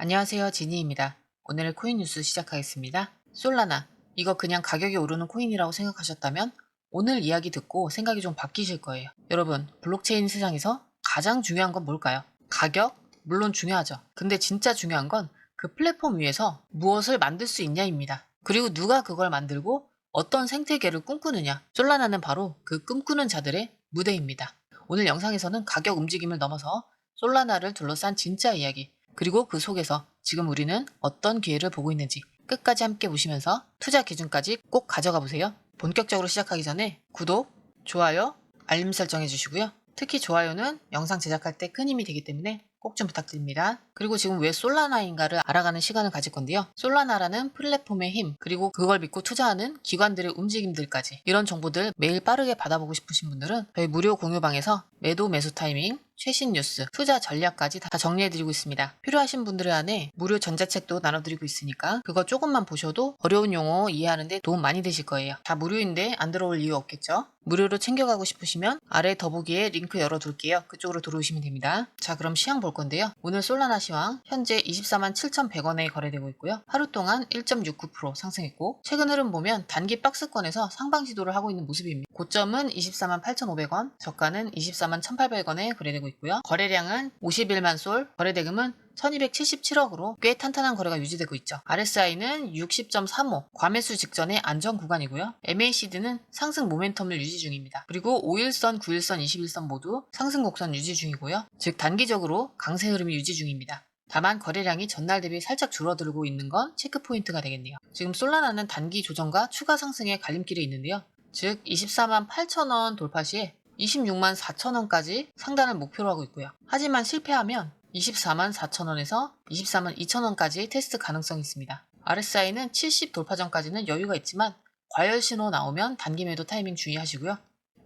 안녕하세요. 지니입니다. 오늘 코인 뉴스 시작하겠습니다. 솔라나, 이거 그냥 가격이 오르는 코인이라고 생각하셨다면 오늘 이야기 듣고 생각이 좀 바뀌실 거예요. 여러분, 블록체인 세상에서 가장 중요한 건 뭘까요? 가격? 물론 중요하죠. 근데 진짜 중요한 건 그 플랫폼 위에서 무엇을 만들 수 있냐입니다. 그리고 누가 그걸 만들고 어떤 생태계를 꿈꾸느냐. 솔라나는 바로 그 꿈꾸는 자들의 무대입니다. 오늘 영상에서는 가격 움직임을 넘어서 솔라나를 둘러싼 진짜 이야기, 그리고 그 속에서 지금 우리는 어떤 기회를 보고 있는지 끝까지 함께 보시면서 투자 기준까지 꼭 가져가 보세요. 본격적으로 시작하기 전에 구독, 좋아요, 알림 설정 해 주시고요. 특히 좋아요는 영상 제작할 때 큰 힘이 되기 때문에 꼭 좀 부탁드립니다. 그리고 지금 왜 솔라나인가를 알아가는 시간을 가질 건데요. 솔라나라는 플랫폼의 힘, 그리고 그걸 믿고 투자하는 기관들의 움직임들까지 이런 정보들 매일 빠르게 받아보고 싶으신 분들은 저희 무료 공유방에서 매도 매수 타이밍, 최신 뉴스, 투자 전략까지 다 정리해드리고 있습니다. 필요하신 분들에 한해 무료 전자책도 나눠드리고 있으니까 그거 조금만 보셔도 어려운 용어 이해하는데 도움 많이 되실 거예요. 다 무료인데 안 들어올 이유 없겠죠? 무료로 챙겨가고 싶으시면 아래 더보기에 링크 열어둘게요. 그쪽으로 들어오시면 됩니다. 자 그럼 시황 볼 건데요. 오늘 솔라나 시황 현재 24만 7,100원에 거래되고 있고요. 하루 동안 1.69% 상승했고 최근 흐름 보면 단기 박스권에서 상방 시도를 하고 있는 모습입니다. 고점은 24만 8,500원, 저가는 24만 1,800원에 거래되고 있고요. 거래량은 51만 솔, 거래대금은 1277억으로 꽤 탄탄한 거래가 유지되고 있죠. RSI는 60.35, 과매수 직전의 안정 구간이고요. MACD는 상승 모멘텀을 유지 중입니다. 그리고 5일선, 9일선, 21선 모두 상승 곡선 유지 중이고요. 즉 단기적으로 강세 흐름이 유지 중입니다. 다만 거래량이 전날 대비 살짝 줄어들고 있는 건 체크 포인트가 되겠네요. 지금 솔라나는 단기 조정과 추가 상승의 갈림길에 있는데요. 즉 24만 8천원 돌파 시에 26만 4천원까지 상단을 목표로 하고 있고요. 하지만 실패하면 24만 4천원에서 24만 2천원까지 테스트 가능성이 있습니다. RSI는 70 돌파 전까지는 여유가 있지만 과열 신호 나오면 단기 매도 타이밍 주의하시고요.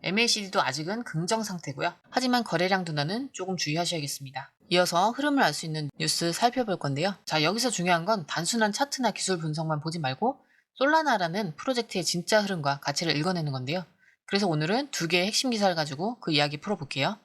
MACD도 아직은 긍정 상태고요. 하지만 거래량 둔화는 조금 주의하셔야겠습니다. 이어서 흐름을 알 수 있는 뉴스 살펴볼 건데요. 자, 여기서 중요한 건 단순한 차트나 기술 분석만 보지 말고 솔라나라는 프로젝트의 진짜 흐름과 가치를 읽어내는 건데요. 그래서 오늘은 두 개의 핵심 기사를 가지고 그 이야기 풀어볼게요.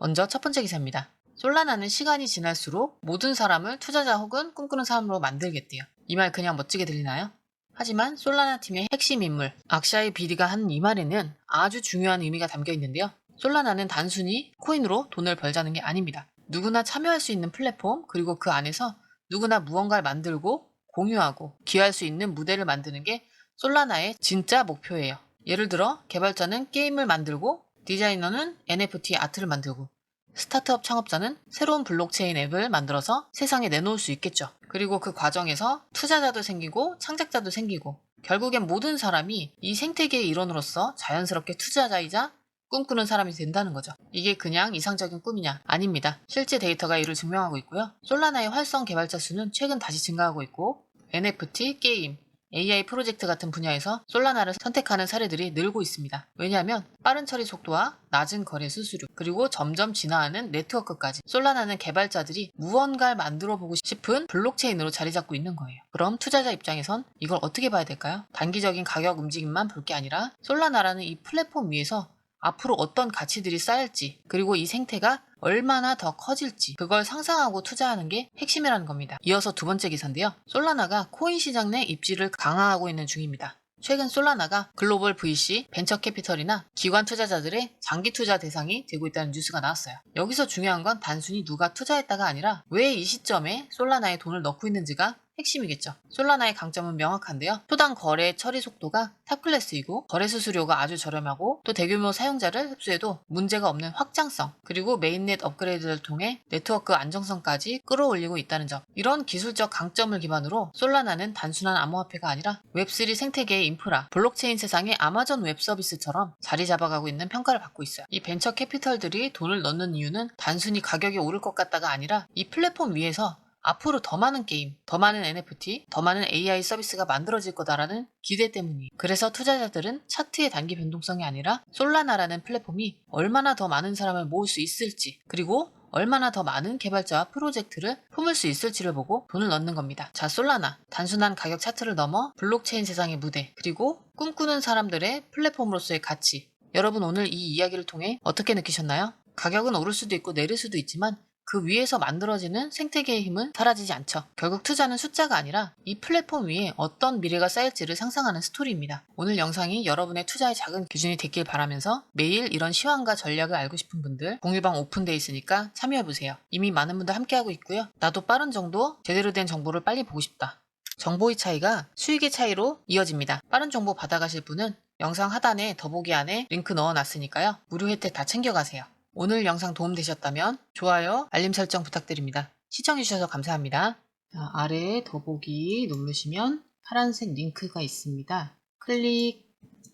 먼저 첫 번째 기사입니다. 솔라나는 시간이 지날수록 모든 사람을 투자자 혹은 꿈꾸는 사람으로 만들겠대요. 이 말 그냥 멋지게 들리나요? 하지만 솔라나 팀의 핵심 인물 악샤이 비리가 한 이 말에는 아주 중요한 의미가 담겨 있는데요. 솔라나는 단순히 코인으로 돈을 벌자는 게 아닙니다. 누구나 참여할 수 있는 플랫폼 그리고 그 안에서 누구나 무언가를 만들고 공유하고 기여할 수 있는 무대를 만드는 게 솔라나의 진짜 목표예요. 예를 들어 개발자는 게임을 만들고 디자이너는 NFT 아트를 만들고 스타트업 창업자는 새로운 블록체인 앱을 만들어서 세상에 내놓을 수 있겠죠. 그리고 그 과정에서 투자자도 생기고 창작자도 생기고 결국엔 모든 사람이 이 생태계의 일원으로서 자연스럽게 투자자이자 꿈꾸는 사람이 된다는 거죠. 이게 그냥 이상적인 꿈이냐? 아닙니다. 실제 데이터가 이를 증명하고 있고요. 솔라나의 활성 개발자 수는 최근 다시 증가하고 있고 NFT, 게임, AI 프로젝트 같은 분야에서 솔라나를 선택하는 사례들이 늘고 있습니다. 왜냐하면 빠른 처리 속도와 낮은 거래 수수료, 그리고 점점 진화하는 네트워크까지 솔라나는 개발자들이 무언가를 만들어 보고 싶은 블록체인으로 자리 잡고 있는 거예요. 그럼 투자자 입장에선 이걸 어떻게 봐야 될까요? 단기적인 가격 움직임만 볼 게 아니라 솔라나라는 이 플랫폼 위에서 앞으로 어떤 가치들이 쌓일지, 그리고 이 생태가 얼마나 더 커질지, 그걸 상상하고 투자하는 게 핵심이라는 겁니다. 이어서 두 번째 기사인데요. 솔라나가 코인 시장 내 입지를 강화하고 있는 중입니다. 최근 솔라나가 글로벌 VC, 벤처 캐피털이나 기관 투자자들의 장기 투자 대상이 되고 있다는 뉴스가 나왔어요. 여기서 중요한 건 단순히 누가 투자했다가 아니라 왜 이 시점에 솔라나에 돈을 넣고 있는지가 핵심이겠죠. 솔라나의 강점은 명확한데요. 초당 거래 처리 속도가 탑클래스이고 거래 수수료가 아주 저렴하고 또 대규모 사용자를 흡수해도 문제가 없는 확장성 그리고 메인넷 업그레이드를 통해 네트워크 안정성까지 끌어올리고 있다는 점. 이런 기술적 강점을 기반으로 솔라나는 단순한 암호화폐가 아니라 웹3 생태계의 인프라, 블록체인 세상의 아마존 웹 서비스처럼 자리 잡아가고 있는 평가를 받고 있어요. 이 벤처 캐피털들이 돈을 넣는 이유는 단순히 가격이 오를 것 같다가 아니라 이 플랫폼 위에서 앞으로 더 많은 게임, 더 많은 NFT, 더 많은 AI 서비스가 만들어질 거다라는 기대 때문이에요. 그래서 투자자들은 차트의 단기 변동성이 아니라 솔라나라는 플랫폼이 얼마나 더 많은 사람을 모을 수 있을지, 그리고 얼마나 더 많은 개발자와 프로젝트를 품을 수 있을지를 보고 돈을 넣는 겁니다. 자, 솔라나. 단순한 가격 차트를 넘어 블록체인 세상의 무대, 그리고 꿈꾸는 사람들의 플랫폼으로서의 가치. 여러분 오늘 이 이야기를 통해 어떻게 느끼셨나요? 가격은 오를 수도 있고 내릴 수도 있지만 그 위에서 만들어지는 생태계의 힘은 사라지지 않죠. 결국 투자는 숫자가 아니라 이 플랫폼 위에 어떤 미래가 쌓일지를 상상하는 스토리입니다. 오늘 영상이 여러분의 투자의 작은 기준이 됐길 바라면서 매일 이런 시황과 전략을 알고 싶은 분들 공유방 오픈돼 있으니까 참여해보세요. 이미 많은 분들 함께하고 있고요. 나도 빠른 정도 제대로 된 정보를 빨리 보고 싶다. 정보의 차이가 수익의 차이로 이어집니다. 빠른 정보 받아가실 분은 영상 하단에 더보기 안에 링크 넣어놨으니까요. 무료 혜택 다 챙겨가세요. 오늘 영상 도움되셨다면 좋아요, 알림 설정 부탁드립니다. 시청해주셔서 감사합니다. 자, 아래에 더보기 누르시면 파란색 링크가 있습니다. 클릭,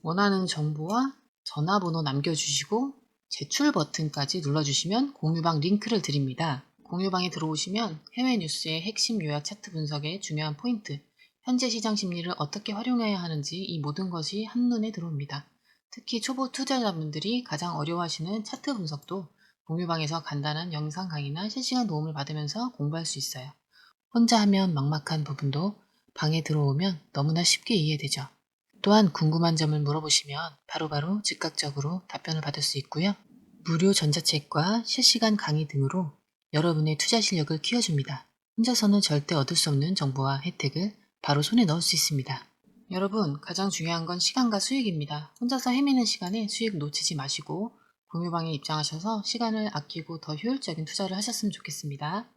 원하는 정보와 전화번호 남겨주시고 제출 버튼까지 눌러주시면 공유방 링크를 드립니다. 공유방에 들어오시면 해외 뉴스의 핵심 요약 차트 분석의 중요한 포인트, 현재 시장 심리를 어떻게 활용해야 하는지 이 모든 것이 한눈에 들어옵니다. 특히 초보 투자자분들이 가장 어려워하시는 차트 분석도 공유방에서 간단한 영상 강의나 실시간 도움을 받으면서 공부할 수 있어요. 혼자 하면 막막한 부분도 방에 들어오면 너무나 쉽게 이해되죠. 또한 궁금한 점을 물어보시면 바로바로 즉각적으로 답변을 받을 수 있고요. 무료 전자책과 실시간 강의 등으로 여러분의 투자 실력을 키워줍니다. 혼자서는 절대 얻을 수 없는 정보와 혜택을 바로 손에 넣을 수 있습니다. 여러분, 가장 중요한 건 시간과 수익입니다. 혼자서 헤매는 시간에 수익 놓치지 마시고 공유방에 입장하셔서 시간을 아끼고 더 효율적인 투자를 하셨으면 좋겠습니다.